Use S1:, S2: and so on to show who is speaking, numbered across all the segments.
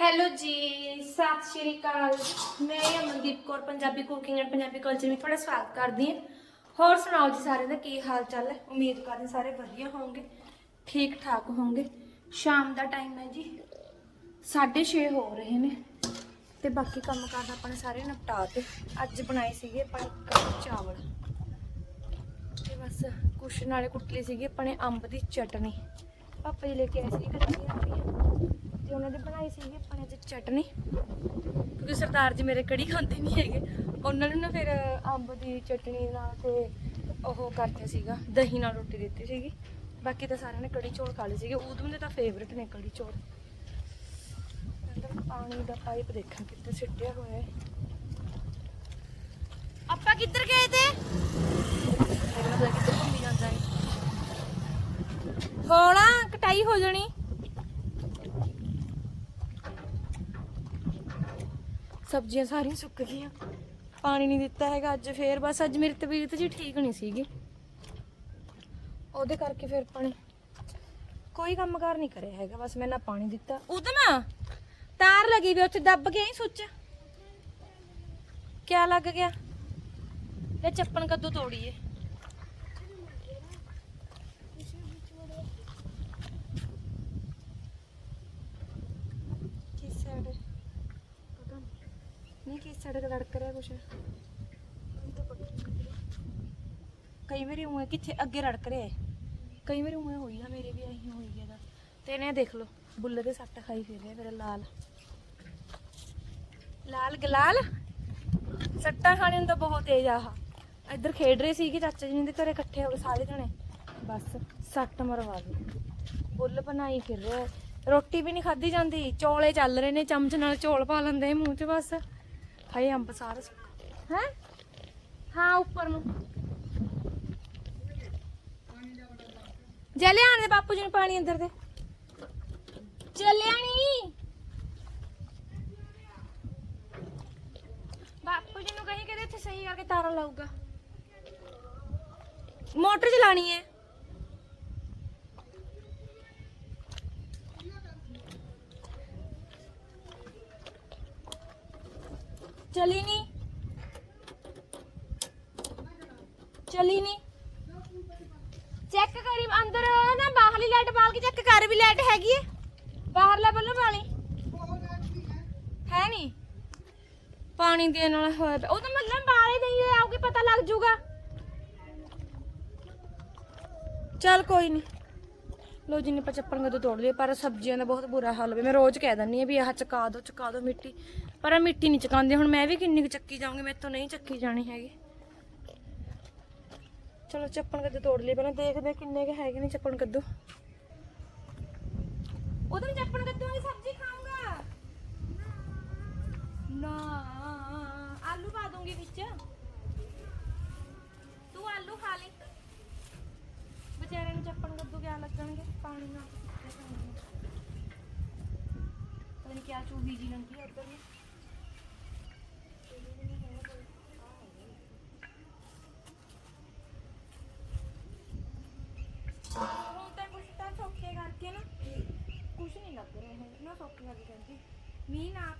S1: Hello ਜੀ, ਸਤਿ ਸ਼੍ਰੀ ਅਕਾਲ। ਮੈਂ Amandeep Kaur, Punjabi cooking and Punjabi culture ਵਿੱਚ ਤੁਹਾਡਾ ਸਵਾਗਤ ਕਰਦੀ ਹਾਂ। ਹੋਰ ਸੁਣਾਓ ਜੀ ਸਾਰਿਆਂ ਦਾ, ਕੀ ਹਾਲ ਚਾਲ ਹੈ? ਉਮੀਦ ਕਰਦੇ ਸਾਰੇ ਵਧੀਆ ਹੋਵੋਗੇ, ਠੀਕ ਠਾਕ ਹੋਵੋਗੇ। ਸ਼ਾਮ ਦਾ ਟਾਈਮ ਹੈ ਜੀ 6:30 ਹੋ ਰਹੇ ਨੇ। ਤੇ ਬਾਕੀ ਕੰਮ ਕਰਦਾ ਆਪਾਂ ਨੇ ਸਾਰੇ ਨਿਪਟਾ ਤੇ ਅੱਜ ਬਣਾਏ ਸੀਗੇ ਆਪਾਂ ਕੜੀ ਚਾਵਲ। ਤੇ ਬਸ ਕੁਛ ਨਾਲੇ ਕੁੱਟਲੀ ਸੀਗੀ ਆਪਣੇ ਅੰਬ ਦੀ ਚਟਨੀ। ਪਾਪਾ ਜੀ ਲੈ ਕੇ ਆਏ ਸੀ ਕੱਚੀਆਂ ਅੰਬੀਆਂ ਉਹਨਾਂ ਦੀ ਬਣਾਈ ਸੀਗੀ, ਆਪਾਂ ਨੇ ਅੱਜ ਚਟਨੀ। ਕਿਉਂਕਿ ਸਰਦਾਰ ਜੀ ਮੇਰੇ ਕੜੀ ਖਾਂਦੇ ਨਹੀਂ ਹੈਗੇ। ਉਹਨਾਂ ਨੂੰ ਨਾ ਫਿਰ ਅੰਬ ਦੀ ਚਟਨੀ ਨਾਲ ਤੇ ਉਹ ਕਰਦੇ ਸੀਗਾ, ਦਹੀਂ ਨਾਲ ਰੋਟੀ ਦਿੱਤੀ ਸੀਗੀ। ਬਾਕੀ ਤਾਂ ਸਾਰਿਆਂ ਨੇ ਕੜੀ ਚੌਲ ਖਾ ਲਏ ਸੀਗੇ। ਉਦੋਂ ਦੇ ਤਾਂ ਫੇਵਰੇਟ ਨੇ ਕੜੀ ਚੌਲ। ਅੰਦਰ ਪਾਣੀ ਦਾ ਪਾਈਪ ਦੇਖਾਂ ਕਿੱਥੇ ਸਿੱਟਿਆ ਹੋਇਆ ਹੈ। ਆਪਾਂ ਕਿੱਧਰ ਗਏ ਤੇ? ਮੇਰੇ ਨਾਲ ਕਿੱਧਰ ਘੁੰਮੀ ਜਾਂਦਾ ਹੈ ਹੋਣਾ ਕਟਾਈ ਹੋ ਜਾਣੀ। ਸਬਜ਼ੀਆਂ ਸਾਰੀਆਂ ਸੁੱਕ ਗਈਆਂ। ਪਾਣੀ ਨਹੀਂ ਦਿੱਤਾ ਹੈਗਾ ਅੱਜ ਫੇਰ, ਬਸ ਅੱਜ ਮੇਰੀ ਤਬੀਅਤ ਜੀ ਠੀਕ ਨਹੀਂ ਸੀਗੀ। ਉਹਦੇ ਕਰਕੇ ਫਿਰ ਪਾਣੀ ਕੋਈ ਕੰਮਕਾਰ ਨਹੀਂ ਕਰਿਆ ਹੈਗਾ, ਬਸ ਮੈਂ ਨਾ ਪਾਣੀ ਦਿੱਤਾ। ਉਦਮ, ਤਾਰ ਲੱਗੀ ਵੀ ਉੱਥੇ, ਦੱਬ ਗਿਆ ਹੀ ਸੁੱਚ। ਕਿਆ ਲੱਗ ਗਿਆ? ਇਹ ਚੱਪਣ ਕਦੋਂ ਤੋੜੀਏ ਕਿਸ ਸਾਈਡ ਪਤਾ ਨਹੀਂ ਨਹੀਂ ਲੜਕ ਰਿਹਾ ਕੁਛ। ਕਈ ਵਾਰੀ ਉਵੇਂ ਕਿੱਥੇ ਅੱਗੇ ਰੜਕ ਰਿਹਾ ਹੈ। ਕਈ ਵਾਰੀ ਉਵੇਂ ਹੋਈ ਆ, ਮੇਰੇ ਵੀ ਆਹੀ ਹੋਈ ਗਿਆ ਦਾ ਤੇ ਇਹਨੇ ਦੇਖ ਲਓ, ਬੁੱਲੇ ਦੇ ਸੱਟ ਖਾਈ ਫਿਰ ਰਿਹਾ ਮੇਰਾ ਲਾਲ। ਲਾਲ ਗਲਾਲ ਸੱਟਾਂ ਖਾਣੇ ਨੂੰ ਤਾਂ ਬਹੁਤ ਤੇਜ਼ ਆਹ। ਇੱਧਰ ਖੇਡ ਰਹੇ ਸੀਗੇ ਚਾਚਾ ਜੀ ਦੇ ਘਰੇ ਇਕੱਠੇ ਹੋ ਗਏ ਸਾਰੇ ਜਣੇ। ਬਸ ਸੱਟ ਮਰਵਾ ਦੇ ਬੁੱਲ ਬਣਾਈ ਫਿਰ ਰਿਹਾ। ਰੋਟੀ ਵੀ ਨਹੀਂ ਖਾਧੀ ਜਾਂਦੀ, ਚੌਲੇ ਚੱਲ ਰਹੇ ਨੇ, ਚਮਚ ਨਾਲ ਚੌਲ ਪਾ ਲੈਂਦੇ ਮੂੰਹ 'ਚ ਬਸ। ਹਾਏ ਅੰਬ ਸਾਰਾ ਸੁੱਕਾ। ਹੈ? ਹਾਂ, ਉੱਪਰ ਨੂੰ। ਜਲੇ ਆਣ ਦੇ ਬਾਪੂ ਜੀ ਨੂੰ ਪਾਣੀ ਅੰਦਰ ਦੇ। ਚੱਲਿਆ ਨਹੀਂ ਬਾਪੂ ਜੀ ਨੂੰ ਕਹੀ ਕਿ ਇੱਥੇ ਸਹੀ ਕਰਕੇ ਤਾਰਾ ਲਾਊਗਾ। ਮੋਟਰ ਚਲਾਣੀ ਹੈ। ਚਲੀ ਨਹੀਂ ਚਲੀ ਨਹੀਂ ਚੈੱਕ ਕਰੀ, ਅੰਦਰ ਨਾ ਬਾਹਰਲੀ ਲਾਈਟ ਬਾਲ ਕੇ ਚੈੱਕ ਕਰ ਵੀ ਲਾਈਟ ਹੈਗੀ ਹੈ ਬਾਹਰਲਾ ਬੱਲੂ ਵਾਲੀ ਹੈ ਨਹੀਂ ਪਾਣੀ ਦੇਣ ਵਾਲਾ ਹੋਇਆ ਪਿਆ। ਉਹ ਤਾਂ ਮਤਲਬ ਬਾਲੇ ਨਹੀਂ ਆਉਗੀ ਪਤਾ ਲੱਗ ਜੂਗਾ। ਚੱਲ ਕੋਈ ਨਹੀਂ ਲੋ ਜਿੰਨੇ ਆਪਾਂ ਚੱਪਣ ਕਦੋਂ ਤੋੜ ਲਈਏ, ਪਰ ਸਬਜ਼ੀਆਂ ਦਾ ਬਹੁਤ ਬੁਰਾ ਹਾਲ ਹੋਵੇ। ਮੈਂ ਰੋਜ਼ ਕਹਿ ਦਿੰਦੀ ਆ ਵੀ ਆਹ ਚਕਾ ਦੋ ਚਕਾ ਦੋ ਮਿੱਟੀ। ਪਰ ਇਹ ਮਿੱਟੀ ਨਹੀਂ ਚਕਾਉਂਦੇ। ਹੁਣ ਮੈਂ ਵੀ ਕਿੰਨੀ ਕੁ ਚੱਕੀ ਜਾਊਂਗੀ ਮੇਰੇ ਤੋਂ ਨਹੀਂ ਚੱਕੀ ਜਾਣੀ ਹੈਗੀ। ਚਲੋ ਚੱਪਣ ਕੱਦੂ ਤੋੜ ਲਈ ਪਹਿਲਾਂ ਦੇਖਦੇ ਕਿੰਨੇ ਕੁ ਹੈਗੇ ਨੇ ਚੱਪਣ ਕੱਦੂ। ਉਧਰ ਚੱਪਣ ਕੱਦੂ ਦੀ ਸਬਜ਼ੀ ਖਾਊਂਗਾ। ਨਾ, ਆਲੂ ਪਾ ਦੂੰਗੀ ਵਿੱਚ ਤੂੰ ਆਲੂ ਖਾ ਲਈ ਵਿਚਾਰੇ ਨੂੰ ਚੱਪਣ ਕੱਦੂ ਕਿਆ ਲੱਗਣਗੇ ਪਾਣੀ ਨਾਲ ਪਤਾ ਚੂਹੀ ਜੀ ਲੰਗੀ ਉੱਧਰ ਨੂੰ ਹੁਣ ਤਾਂ ਕੁਛ ਤਾਂ ਸੌਖੇ ਕਰਕੇ ਨਾ, ਕੁਛ ਨਹੀਂ ਲੱਗ ਰਿਹਾ ਹੈ ਨਾ ਸੌਖੇ ਕਰਕੇ ਕਹਿੰਦੀ। ਮੀਂਹ ਨਾ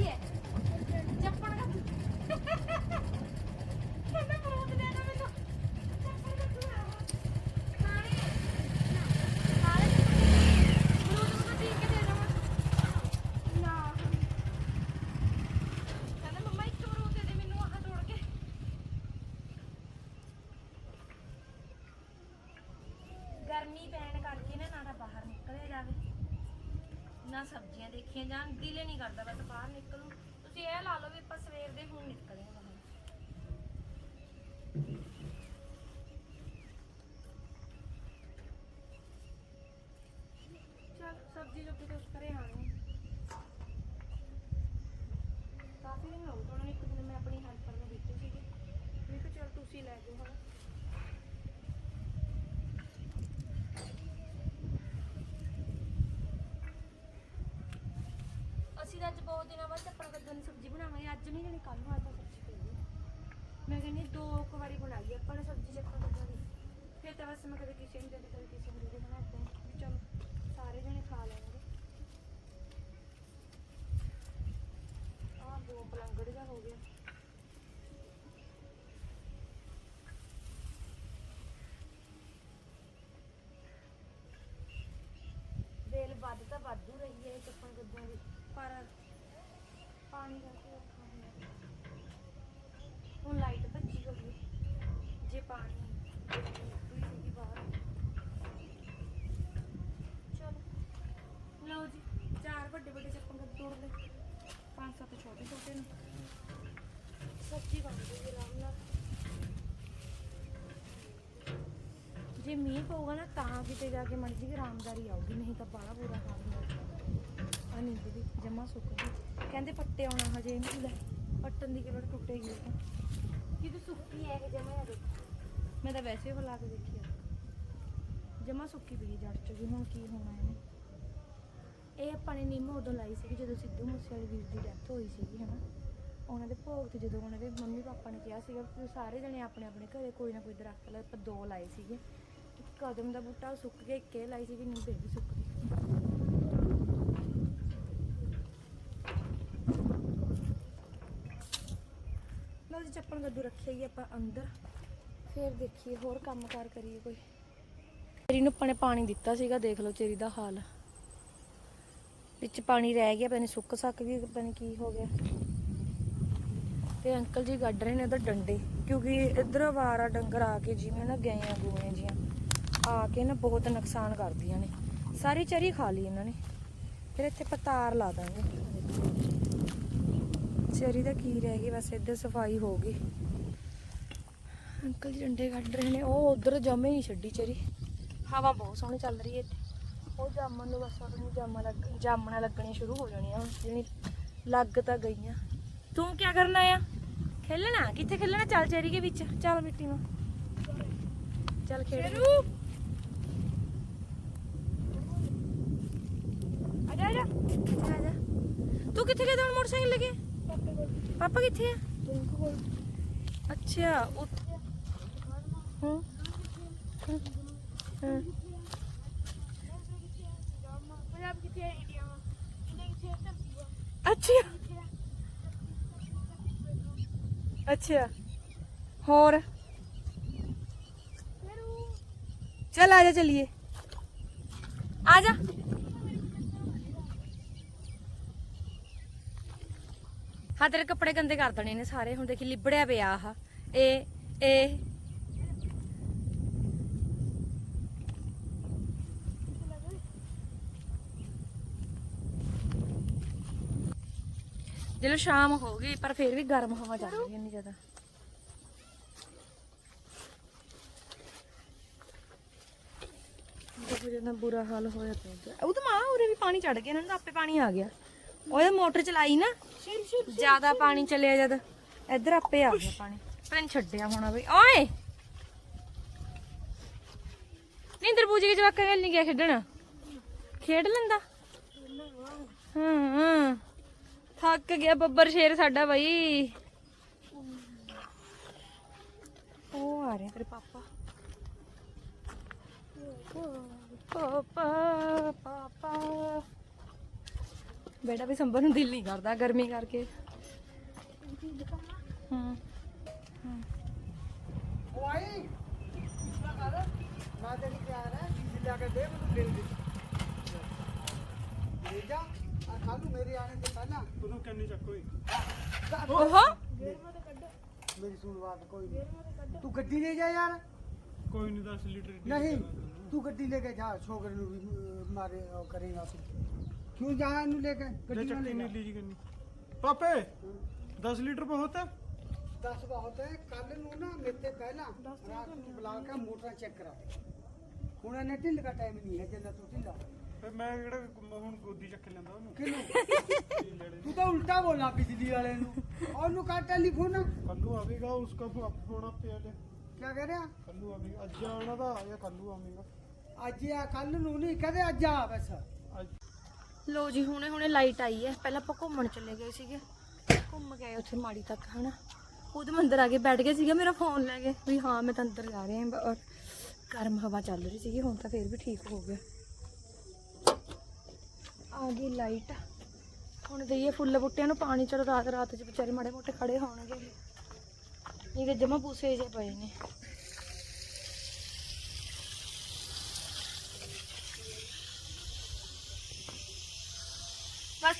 S1: 10. ਦੇਖੀਆਂ ਜਾਣ, ਦਿਲ ਹੀ ਨਹੀਂ ਕਰਦਾ ਬਸ ਬਾਹਰ ਨਿਕਲੂ ਤੁਸੀਂ ਇਹ ਲਾ ਲਓ ਵੀ ਆਪਾਂ ਸਵੇਰ ਦੇ ਹੁਣ ਨਿਕਲੇ ਆ ਬਾਹਰ ਤੁਸੀਂ ਲੈ ਜਾਓ ਹੁਣ ਅਸੀਂ ਤਾਂ ਅੱਜ ਬਹੁਤ ਦਿਨਾਂ ਬਾਅਦ ਚੱਪੜ ਕੱਦੂ ਦੀ ਸਬਜ਼ੀ ਬਣਾਵਾਂਗੇ। ਅੱਜ ਨਹੀਂ ਜਣੀ ਕੱਲ ਨੂੰ ਅੱਜ ਤਾਂ ਸਬਜ਼ੀ ਪਈ ਮੈਂ ਕਹਿੰਦੀ ਦੋ ਕੁ ਵਾਰੀ ਬਣਾਈ ਆਪਾਂ ਨੇ ਸਬਜ਼ੀ ਚੱਪੜ ਕੱਦੂ ਦੀ ਫਿਰ ਤਾਂ ਬਸ ਮੈਂ ਕਦੇ ਕਿਸੇ ਨੂੰ ਦੇ ਕਦੇ ਕਿਸੇ ਨੂੰ ਦੇ ਬਣਾਉਂਦੇ ਵੀ ਚਲੋ ਸਾਰੇ ਜਣੇ ਖਾ ਲੈਣਗੇ। ਆਹ ਦੋ ਪਲੰਗੜ ਦਾ ਹੋ ਗਿਆ ਬੇਲ ਵੱਧ ਤਾਂ ਵਾਧੂ ਰਹੀ ਹੈ ਚੱਪਣ ਗੱਦਾਂ ਦੀ ਪਰ ਪਾਣੀ ਕਰਕੇ ਔਖਾ ਹੁੰਦਾ ਹੁਣ ਲਾਈਟ ਭੱਜੀ ਹੋਈ ਹੈ ਜੇ ਪਾਣੀ ਨਿਕਲੀ ਸੀਗੀ ਬਾਹਰ ਚਲੋ ਲਓ ਜੀ ਚਾਰ ਵੱਡੇ ਵੱਡੇ ਚੱਪਣ ਗੱਦ ਤੋੜ ਲਏ ਪੰਜ ਸੱਤ ਛੋਟੇ ਛੋਟੇ ਨੇ ਸਬਜ਼ੀ ਬਣ ਗਈ ਜੀ ਆਰਾਮ ਨਾਲ ਜੇ ਮੀਂਹ ਪਊਗਾ ਨਾ ਤਾਂ ਕਿਤੇ ਜਾ ਕੇ ਮੜ ਜੀ ਆਰਾਮਦਾਰੀ ਆਊਗੀ, ਨਹੀਂ ਤਾਂ ਬਾਹਲਾ ਬੁਰਾ ਹਾਲ। ਹੁੰਦਾ ਆ ਨੀਂਦ ਵੀ ਜਮਾ ਸੁੱਕ ਗਈ। ਕਹਿੰਦੇ ਪੱਟੇ ਆਉਣਾ ਹਜੇ ਨਹੀਂ ਲੈ। ਪੱਟਣ ਦੀ ਕਿਹੜਾ ਟੁੱਟੇਗੀ ਇਹ ਜਦੋਂ ਸੁੱਕੀ ਹੈ ਇਹ ਜਮਾ ਆ ਦੇਖ ਮੈਂ ਤਾਂ ਵੈਸੇ ਬੁਲਾ ਕੇ ਦੇਖੀ ਆ। ਜਮਾ ਸੁੱਕੀ ਪਈ ਜੜ ਚ ਵੀ ਹੁਣ ਕੀ ਹੋਣਾ ਇਹਨੇ? ਇਹ ਆਪਾਂ ਨੇ ਨਿੰਮ ਉਦੋਂ ਲਾਈ ਸੀ ਜਦੋਂ ਸਿੱਧੂ ਮੂਸੇ ਵਾਲੇ ਵੀਰ ਦੀ ਡੈਥ ਹੋਈ ਸੀਗੀ ਹਨਾ? ਉਹਨਾਂ ਦੇ ਭੋਗ ਤੇ ਜਦੋਂ ਉਹਨਾਂ ਦੇ ਮੰਮੀ ਪਾਪਾ ਨੇ ਕਿਹਾ ਸੀਗਾ ਕਿ ਸਾਰੇ ਜਣੇ ਆਪਣੇ ਆਪਣੇ ਘਰੇ ਕੋਈ ਨਾ ਕੋਈ ਦਰਖਤ ਲਾਏ ਆਪਾਂ ਦੋ ਲਾਏ ਸੀਗੇ। ਇੱਕ ਕਦਮ ਦਾ ਬੂਟਾ ਸੁੱਕ ਗਿਆ ਇੱਕ ਇਹ ਲਾਈ ਸੀਗੀ ਨਿੰਮ ਇਹ ਵੀ ਸੁੱਕ ਗਈ ਲਓ ਜੀ ਰੱਖਿਆ ਹੀ ਆਪਾਂ ਅੰਦਰ। ਫਿਰ ਦੇਖੀਏ, ਹੋਰ ਕੰਮਕਾਰ ਕਰੀਏ ਕੋਈ। ਚੇਰੀ ਨੂੰ ਆਪਾਂ ਪਾਣੀ ਦਿੱਤਾ ਸੀਗਾ, ਦੇਖ ਲਓ ਚੇਰੀ ਦਾ ਹਾਲ। ਵਿੱਚ ਪਾਣੀ ਰਹਿ ਗਿਆ, ਪਤਾ ਨਹੀਂ ਸੁੱਕ ਸੱਕ ਗਈ ਪਤਾ ਨਹੀਂ ਕੀ ਹੋ ਗਿਆ। ਤੇ ਅੰਕਲ ਜੀ ਕੱਢ ਰਹੇ ਨੇ ਉਹਦਾ ਡੰਡੇ, ਕਿਉਂਕਿ ਇੱਧਰ ਆਵਾਰਾ ਡੰਗਰ ਆ ਕੇ ਜਿਵੇਂ ਨਾ ਗਾਈਆਂ ਗੂਆਂ ਜੀਆਂ, ਆ ਕੇ ਨਾ ਬਹੁਤ ਨੁਕਸਾਨ ਕਰਦੀਆਂ ਨੇ। ਸਾਰੀ ਚਰੀ ਖਾ ਲਈ ਇਹਨਾਂ ਨੇ। ਫਿਰ ਇੱਥੇ ਪਤਾਰ ਲਾ ਦਾਂਗੇ। ਚਰੀ ਦਾ ਕੀ ਰਹਿ ਗਿਆ ਬਸ ਇੱਧਰ ਸਫ਼ਾਈ ਹੋ ਗਈ। ਅੰਕਲ ਜੀ ਡੰਡੇ ਕੱਢ ਰਹੇ ਨੇ ਉਹ ਉਧਰ ਜਮੇ ਨਹੀਂ ਛੱਡੀ ਚਰੀ ਹਵਾ ਬਹੁਤ ਸੋਹਣੀ ਚੱਲ ਰਹੀ ਹੈ ਇੱਥੇ। ਉਹ ਜਾਮਣ ਨੂੰ ਬਸ ਉਹਨੂੰ ਜਾਮਣ ਲੱਗ ਜਾਮਣਾ ਲੱਗਣੀਆਂ ਸ਼ੁਰੂ ਹੋ ਜਾਣੀਆਂ ਹੁਣ ਜਿਹੜੀ ਲੱਗ ਤਾਂ ਗਈਆਂ। ਤੂੰ ਕੀ ਕਰਨਾ ਆ ਖੇਲਣਾ? ਕਿੱਥੇ ਖੇਲਣਾ? ਚੱਲ ਚੇਰੀ ਦੇ ਵਿੱਚ ਚੱਲ ਮਿੱਟੀ ਨੂੰ। ਚੱਲ ਖੇਡ। ਆਜਾ ਆਜਾ ਆਜਾ ਆਜਾ ਤੂੰ ਕਿੱਥੇ ਗਿਆ ਹੁਣ ਮੋਟਰਸਾਈਕਲ ਲੈ ਕੇ? ਪਾਪਾ ਕਿੱਥੇ ਆ ਅੱਛਾ ਉੱਥੇ ਹਾਂ ਹਾਂ ਹਾਂ
S2: ਪੰਜਾਬ ਕਿੱਥੇ ਹੈ ਇੰਡੀਆ ਵਾ ਇੰਡੀਆ ਕਿੱਥੇ ਹੈ ਧਰਤੀ ਵਾ
S1: ਅੱਛਾ ਅੱਛਾ ਹੋਰ
S2: ਫਿਰ ਉਹ
S1: चल आजा चलिए आजा ਹਾਂ ਤੇਰੇ ਕੱਪੜੇ ਗੰਦੇ ਕਰ ਦੇਣੇ ਨੇ ਸਾਰੇ। ਹੁਣ ਦੇਖੀ ਲਿਬੜਿਆ ਪਿਆ ਆਹ। ਇਹ ਇਹ ਜਦੋਂ ਸ਼ਾਮ ਹੋ ਗਈ, ਪਰ ਫਿਰ ਵੀ ਗਰਮ ਹਵਾ ਚੱਲ ਰਹੀ ਇੰਨੀ ਜ਼ਿਆਦਾ। ਬਹੁਤ ਜ਼ਿਆਦਾ ਬੁਰਾ ਹਾਲ ਹੋਇਆ ਪਿਆ। ਉਹ ਤਾਂ ਮਾਂ, ਉਰੇ ਵੀ ਪਾਣੀ ਚੜ ਗਿਆ, ਇਹਨਾਂ ਨੂੰ ਆਪੇ ਪਾਣੀ ਆ ਗਿਆ। ਉਹਦੇ ਮੋਟਰ ਚਲਾਈ ਨਾ। ਜ਼ਿਆਦਾ ਪਾਣੀ ਚੱਲਿਆ ਜਦ। ਇੱਧਰ ਆਪੇ ਆ ਗਿਆ ਪਾਣੀ। ਪੈਨ ਛੱਡਿਆ ਹੋਣਾ ਬਈ। ਓਏ! ਨਿੰਦਰ ਪੂਜੀ ਕੇ ਜਵਾਕਾਂ ਨਾਲ ਨਹੀਂ ਗਿਆ ਖੇਡਣ। ਖੇਡ ਲੈਂਦਾ। ਹਾਂ ਥੱਕ ਗਿਆ ਬੱਬਰ ਸ਼ੇਰ ਸਾਡਾ ਬਈ। ਉਹ ਆ ਰਹੇ ਤੇਰੇ ਪਾਪਾ ਪਾਪਾ। ਬੇਟਾ ਵੀ ਸੰਭਰ ਨੂੰ ਦਿਲ ਨਹੀਂ ਕਰਦਾ ਗਰਮੀ ਕਰਕੇ। ਹਾਂ।
S3: ਵਾਈ ਮੈਂ ਤੇਰੀ ਪਿਆਰ ਹੈ। ਚੀਜ਼ ਲਿਆ ਕੇ ਦੇ ਮੈਨੂੰ ਦੇ ਦੇ। ਲੈ ਜਾ। ਆ ਖਾਲੂ ਮੇਰੇ ਆਣੇ ਤੋਂ ਪਹਿਲਾਂ।
S4: ਉਹਨੂੰ ਕੰਨੀ ਚੱਕੋਈ
S1: ਓਹੋ
S3: ਮੇਰੀ ਸੁਣ ਬਾਤ ਕੋਈ ਨਹੀਂ ਤੂੰ ਗੱਡੀ ਲੈ ਜਾ ਯਾਰ।
S4: ਕੋਈ ਨਹੀਂ 10 ਲੀਟਰ ਦੀ।
S3: ਨਹੀਂ। ਤੂੰ ਗੱਡੀ ਲੈ ਕੇ ਜਾ। ਛੋਕਰੇ ਨੂੰ ਵੀ ਮਾਰੇ ਕਰੇਗਾ ਤੂੰ। ਕਿਉਂ ਜਾ ਇਹਨੂੰ ਲੈ ਕੇ ਨਾਲ
S4: ਚੱਕੀ
S3: ਲੈ
S4: ਨਹੀਂ
S3: ਜਾ
S4: ਕਰਨੀ ਪਾਪੇ 10 ਲੀਟਰ ਬਹੁਤ ਹੈ?
S3: ਦਸ ਬਹੁਤ ਹੈ ਕੱਲ ਨੂੰ ਨਾ ਮੇਰੇ ਤੇ ਪਹਿਲਾਂ ਰਾਤ ਨੂੰ ਬੁਲਾ ਕੇ ਮੋਟਰਾਂ ਚੈੱਕ ਕਰਾ। ਦੇ ਹੁਣ ਇਹਨੇ ਢਿੱਲ ਦਾ ਟਾਈਮ ਨਹੀਂ ਹੈ ਜਿੰਨਾ ਤੂੰ ਢਿੱਲਾ।
S4: ਫਿਰ ਮੈਂ ਕਿਹੜਾ ਹੁਣ ਗੋਦੀ ਚੱਕ ਕੇ ਲੈਂਦਾ ਉਹਨੂੰ?
S3: ਕਿਹਨੂੰ? ਤੂੰ ਤਾਂ ਉਲਟਾ ਬੋਲਾ ਬਿਜਲੀ ਵਾਲੇ ਨੂੰ। ਉਹਨੂੰ ਕਰ ਟੈਲੀਫੋਨ।
S4: ਕੱਲੂ ਆਵੇਗਾ ਉਸਕਾ ਫੋਨ ਆਪੇ ਆਲੇ
S3: ਕੀ ਕਹਿ ਰਿਹਾ?
S4: ਕੱਲੂ ਆਵੇਗਾ ਅੱਜ ਆਉਣਾ ਦਾ ਜਾਂ ਕੱਲੂ ਆਵੇਗਾ?
S3: ਅੱਜ ਆ ਕੱਲ ਨੂੰ ਨਹੀਂ ਕਹਦੇ ਅੱਜ ਆ ਬਸ।
S4: ਅੱਜ
S1: ਲੋ ਜੀ, ਹੁਣੇ ਹੁਣੇ ਲਾਈਟ ਆਈ ਹੈ। ਪਹਿਲਾਂ ਆਪਾਂ ਘੁੰਮਣ ਚਲੇ ਗਏ ਸੀਗੇ। ਘੁੰਮ ਗਏ ਉੱਥੇ ਮਾੜੀ ਤੱਕ, ਹਨਾ? ਉਹਦੇ ਮੈਂ ਅੰਦਰ ਆ ਕੇ ਬੈਠ ਗਏ ਸੀਗੇ, ਮੇਰਾ ਫੋਨ ਲੈ ਕੇ। ਵੀ ਹਾਂ, ਮੈਂ ਤਾਂ ਅੰਦਰ ਜਾ ਰਿਹਾ ਹਾਂ ਔਰ ਗਰਮ ਹਵਾ ਚੱਲ ਰਹੀ ਸੀਗੀ, ਹੁਣ ਤਾਂ ਫੇਰ ਵੀ ਠੀਕ ਹੋ ਗਿਆ। ਆ ਗਈ ਲਾਈਟ ਹੁਣ ਦਈਏ ਫੁੱਲ ਬੁੱਟਿਆਂ ਨੂੰ ਪਾਣੀ, ਚਲੋ ਰਾਤ ਰਾਤ ਚ ਵਿਚਾਰੇ ਮਾੜੇ ਮੋਟੇ ਖੜੇ ਹੋਣਗੇ। ਇਹ ਤੇ ਜਮਾ ਪੂਸੇ ਜੇ ਪਏ ਨੇ।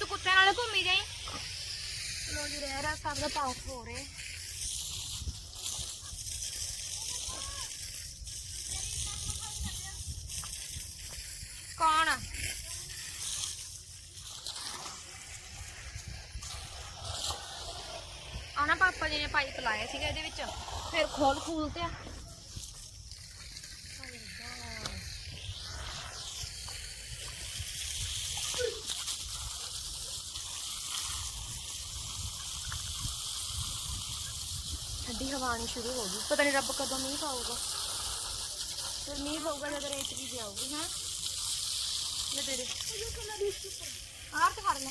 S1: ਤੂੰ ਕੁੱਤੇ ਨਾਲ ਘੁੰਮੀ ਜਾਈ? ਲੋ ਜੀ ਰਹਿ ਰਾ ਸਭ ਦਾ ਪਾਸ ਹੋ ਰਹੇ। ਕੌਣ? ਆ ਆਣਾ ਪਾਪਾ ਜੀ ਨੇ ਪਾਈਪ ਲਾਇਆ ਸੀਗਾ ਇਹਦੇ ਵਿੱਚ। ਫਿਰ ਖੋਲ ਖੂਲ ਤੇ ਆ ਠੰਡੀ ਹਵਾ ਆਣੀ ਸ਼ੁਰੂ ਹੋ ਗਈ। ਪਤਾ ਨਹੀਂ ਰੱਬ ਕਦੋਂ ਮੀਂਹ ਪਾਊਗਾ। ਫਿਰ ਮੀਂਹ ਪਊਗਾ ਜਦ ਰੇਤ ਵੀ ਜਾਊਗੀ, ਹਾਂ। ਲੈ ਦੇ ਦੇ ਆਹ ਤੇ ਫੜ ਲੈ।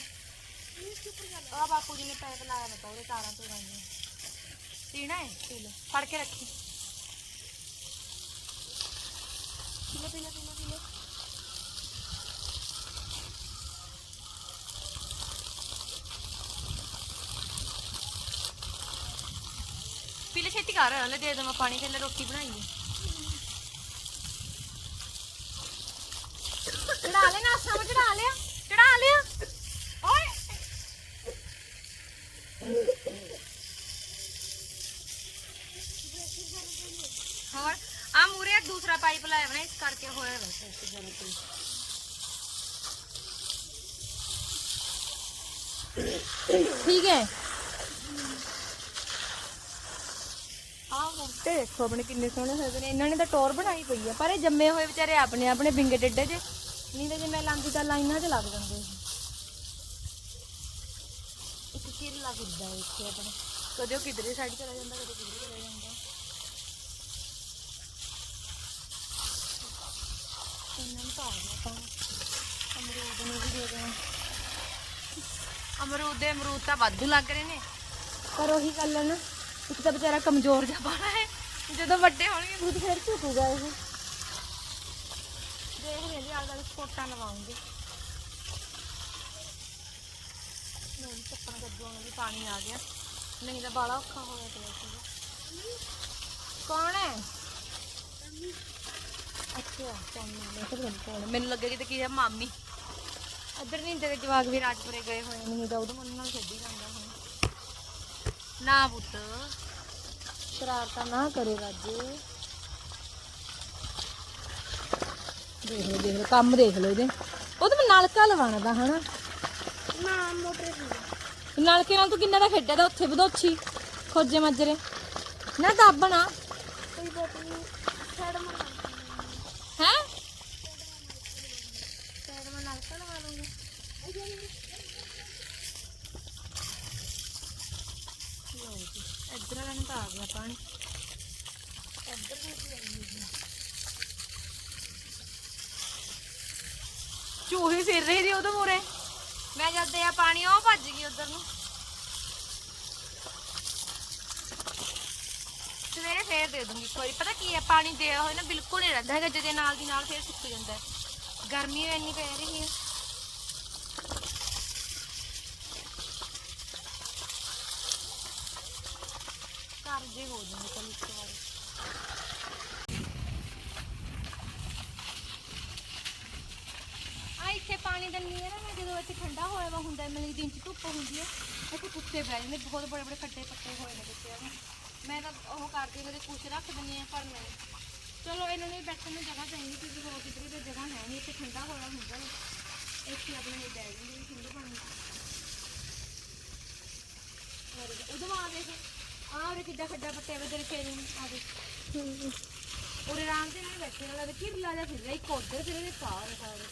S1: ਆ ਬਾਪੂ ਜੀ ਨੇ ਪੈਪ ਲਾਇਆ ਬਤਾ ਉਹਦੇ ਤਾਰਾਂ ਤੋਂ ਗਾਈਆਂ ਪੀਣਾ ਹੈ? ਪੀ ਲੈ। ਫੜ ਕੇ ਰੱਖੀ। ਪੀ ਲੈ ਪੀ ਲੈ ਪੀ ਲੈ ਪੀ ਲੈ ਪੀ ਲੈ ਛੇਤੀ ਕਰ ਲੈ ਦੇ ਦੇਵਾਂ ਪਾਣੀ ਤੇ ਰੋਟੀ ਬਣਾਈਏ ਚੜਾ ਲੈ ਨਾ ਚੜਾ ਲਿਆ ਚੜਾ ਲਿਆ। ਓਏ। ਹੋਰ ਆ ਮੂਰੇ ਦੂਸਰਾ ਪਾਈਪ ਲਾਇਆ ਬਣਾ ਇਸ ਕਰਕੇ ਹੋਇਆ ਵੈਸੇ ਇਸ ਜਗ੍ਹਾ ਤੇ ਠੀਕ ਹੈ ਆਹ ਬੂਟੇ ਦੇਖੋ ਆਪਣੇ ਕਿੰਨੇ ਸੋਹਣੇ ਹੋਏ ਪਏ ਨੇ। ਇਹਨਾਂ ਨੇ ਤਾਂ ਟੋਰ ਬਣਾਈ ਪਈ ਆ, ਪਰ ਇਹ ਜੰਮੇ ਹੋਏ ਵਿਚਾਰੇ ਆਪਣੇ ਆਪਣੇ ਬਿੰਗੇ ਡੱਡੇ ਜੇ। ਨਹੀਂ ਤਾਂ ਜੇ ਮੈਂ ਲਾਂਦੀ ਤਾਂ ਲਾਈਨਾਂ 'ਚ ਲੱਗ ਜਾਂਦੇ ਸੀ ਇੱਕ ਕਿਰਲਾ ਫਿਰਦਾ ਹੈ ਇੱਥੇ ਆਪਣੇ। ਕਦੇ ਉਹ ਕਿਧਰੇ ਸਾਈਡ ਚਲਾ ਜਾਂਦਾ, ਕਦੇ ਕਿਧਰੇ ਚਲਾ ਜਾਂਦਾ। ਇਹਨਾਂ ਨੂੰ ਤਾਂ ਆ ਗਿਆ ਤਾਂ। ਅਮਰੂਦ ਨੂੰ ਵੀ ਦੇ ਦੇਣਾ। ਅਮਰੂਦ ਦੇ ਅਮਰੂਦ ਤਾਂ ਵਾਧੂ ਲੱਗ ਰਹੇ ਨੇ। ਪਰ ਉਹੀ ਗੱਲ ਹੈ ਨਾ। ਇੱਕ ਤਾਂ ਵਿਚਾਰਾ ਕਮਜ਼ੋਰ ਜਿਹਾ ਬਾਣਾ ਹੈ। ਜਦੋਂ ਵੱਡੇ ਹੋਣਗੇ ਖੁਦ ਫਿਰ ਝੁਕੂਗਾ ਇਹ। ਦੇਖ ਲੈ ਜੀ ਆਲਦਾ ਕੋਟਾਂ ਲਵਾਉਂਗੇ। ਨਹੀਂ ਚੱਪਣ ਕੱਦੂਆਂ ਵੀ ਪਾਣੀ ਆ ਗਿਆ। ਨਹੀਂ ਤਾਂ ਬਾਲਾ ਔਖਾ ਹੋ ਗਿਆ ਸੀਗਾ। ਕੌਣ ਹੈ? ਅੱਛਾ ਕੌਣ ਮੈਂ ਤਾਂ ਪਤਾ ਮੈਨੂੰ ਲੱਗਿਆ ਕਿ ਕੀ ਹੈ, ਮਾਮੀ। ਇੱਧਰ ਨਹੀਂ ਤੇਰੇ ਜਵਾਕ ਵੀ ਰਾਜਪੁਰੇ ਗਏ ਹੋਏ ਨਹੀਂ ਤਾਂ ਉਹਦੇ ਮਨ ਨਾਲ ਖੇਡੀ ਜਾਂਦਾ ਨਾ ਪੁੱਤ। ਸ਼ਰਾਰਤਾਂ ਨਾ ਕਰੇ ਰਾਜੇ। ਦੇਖ ਲਓ ਦੇਖ ਲਓ ਕੰਮ ਦੇਖ ਲਓ ਇਹਦੇ। ਉਹ ਤਾਂ ਮੈਂ ਨਲਕਾ ਲਵਾਉਣਾ ਦਾ ਹਨਾ?
S2: ਨਾ ਮੋਟਰ
S1: ਨਲਕੇ ਨਾਲ ਤੂੰ ਕਿੰਨਾ ਦਾ ਖੇਡਿਆ ਦਾ? ਉੱਥੇ ਵਧੋਛੀ ਖੋਜੇ ਮਾਜਰੇ। ਨਾ ਦਾਬਣਾ
S2: ਕੋਈ ਬੋਤਲ ਨਹੀਂ ਛੜ ਮਨਾ
S1: ਹੈ?
S2: ਛੜ ਮਨਾ ਕੇ ਲਵਾ ਲੂੰਗੀ
S1: ਇੱਧਰ ਵਾਲਾ ਨੂੰ ਤਾਂ ਆ ਗਿਆ ਪਾਣੀ। ਇੱਧਰ ਵੀ ਚੂਹੀ ਫਿਰ ਰਹੀ ਸੀ ਉਹਦੇ ਮੂਰੇ ਮੈਂ ਜਦ ਦਿਆ ਪਾਣੀ, ਉਹ ਭੱਜ ਗਈ ਉਧਰ ਨੂੰ। ਸਵੇਰੇ ਫੇਰ ਦੇ ਦੂੰਗੀ ਇੱਕ ਵਾਰੀ। ਪਤਾ ਕੀ ਹੈ, ਪਾਣੀ ਦੇ ਹੋਇਆ ਨਾ ਬਿਲਕੁਲ ਨਹੀਂ ਰਹਿੰਦਾ ਹੈਗਾ ਜਦੇ ਨਾਲ ਦੀ ਨਾਲ ਫੇਰ ਸੁੱਕ ਜਾਂਦਾ ਹੈ। ਗਰਮੀ ਵੀ ਇੰਨੀ ਪੈ ਰਹੀ ਹੈ ਘਰ ਜੇ ਹੋ ਜਾਂਦੇ ਕੱਲ ਇੱਕ ਵਾਰੀ ਆ ਇੱਥੇ ਪਾਣੀ ਦਿੰਨੀ ਹੈ ਨਾ ਮੈਂ ਜਦੋਂ ਇੱਥੇ ਠੰਡਾ ਹੋਇਆ ਵਾ ਹੁੰਦਾ ਹੈ, ਮਤਲਬ ਦਿਨ ਚ ਧੁੱਪ ਹੁੰਦੀ ਹੈ ਇੱਥੇ ਕੁੱਤੇ ਬਹਿ ਜਾਂਦੇ ਬਹੁਤ ਬੜੇ ਬੜੇ ਖੱਡੇ ਪੱਟੇ ਹੋਏ ਨੇ ਕੁੱਤਿਆਂ ਨੂੰ ਮੈਂ ਤਾਂ ਉਹ ਕਰਦੀ ਕਦੇ ਕੁਛ ਰੱਖ ਦਿੰਦੀ ਆ ਪਰ ਨਹੀਂ। ਚਲੋ ਇਹਨਾਂ ਨੂੰ ਵੀ ਬੈਠਣ ਨੂੰ ਜਗ੍ਹਾ ਚਾਹੀਦੀ ਕਿਉਂਕਿ ਹੋਰ ਕਿਧਰੇ ਤੇ ਜਗ੍ਹਾ ਹੈ ਨਹੀਂ ਇੱਥੇ ਠੰਡਾ ਹੋਇਆ ਹੁੰਦਾ ਹੈ ਇੱਥੇ ਆਪਣੇ ਲਈ ਬਹਿ ਜਾਂਦੇ ਠੰਡੇ ਪਾਣੀ ਉਦੋਂ ਆ ਦੇਖ ਆਹ ਰੇ ਕਿੱਡਾ ਖੱਡਾ ਪੱਟੇ ਵੇ ਤੇਰੇ ਫੇਰੀ ਨੂੰ ਆ ਦੇਖ। ਉਰੇ ਆਰਾਮ ਤੇ ਨਹੀਂ ਬੈਠੇ ਵਾਲਾ ਦੇਖੀ ਲਾ ਜਾ ਫਿਰ ਰਿਹਾ ਇੱਕ ਉਧਰ ਫਿਰ ਇਹਦੇ ਪਾਰ ਸਾਰੇ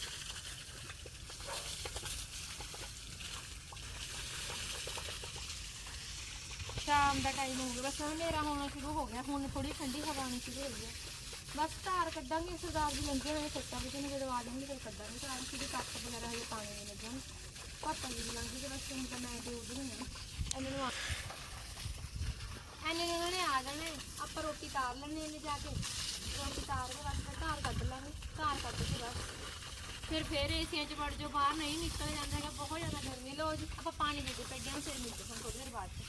S1: ਸ਼ਾਮ ਦਾ ਟਾਈਮ ਹੋ ਗਿਆ ਬਸ ਹੁਣ ਹਨੇਰਾ ਹੋਣਾ ਸ਼ੁਰੂ ਹੋ ਗਿਆ ਹੁਣ ਥੋੜੀ ਠੰਡੀ ਹਵਾ ਆਉਣੀ ਸ਼ੁਰੂ ਹੋਈ ਹੈ। ਬਸ ਧਾਰ ਕੱਢਾਂਗੇ ਸਰਦਾਰ ਜੀ ਲੰਘੇ ਹੋਏ ਖੇਤਾਂ ਵਿੱਚ ਨੂੰ ਜਦੋਂ ਆ ਜਾਣਗੇ ਫਿਰ ਕੱਢਾਂਗੇ। ਧਾਰ ਕਿਉਂਕਿ ਕੱਖ ਵਗੈਰਾ ਹਜੇ ਪਾਣੀ ਨਹੀਂ ਲੱਗਣ ਪਾਪਾ ਜੀ ਦੀ ਲੰਘੀ ਤੇ ਬਸ ਹੁਣ ਤਾਂ ਮੈਂ ਤੇ ਉਧਰ ਹੀ ਹਾਂ। ਇਹਨਾਂ ਨੂੰ ਆ- ਐਨੇ ਨੂੰ ਇਹਨਾਂ ਨੇ ਆ ਜਾਣਾ ਹੈ। ਆਪਾਂ ਰੋਟੀ ਤਾਰ ਲੈਣੇ ਇਹਨੇ ਜਾ ਕੇ। ਰੋਟੀ ਤਾਰ ਕੇ ਬਸ ਫਿਰ ਧਾਰ ਕੱਢ ਲਾਂਗੇ। ਧਾਰ ਕੱਢ ਕੇ ਬਸ। ਫਿਰ ਫੇਰ ਏਸੀਆਂ 'ਚ ਵੜ ਜਾਓ, ਬਾਹਰ ਨਹੀਂ ਨਿਕਲ ਜਾਂਦਾ ਹੈਗਾ, ਬਹੁਤ ਜ਼ਿਆਦਾ ਗਰਮੀ। ਲੋ ਜੀ, ਆਪਾਂ ਪਾਣੀ ਦੇ ਦੇ ਪੈ ਗਿਆ ਫਿਰ ਮਿਲਦੇ ਹਾਂ ਥੋੜੀ ਦੇਰ ਬਾਅਦ। 'ਚ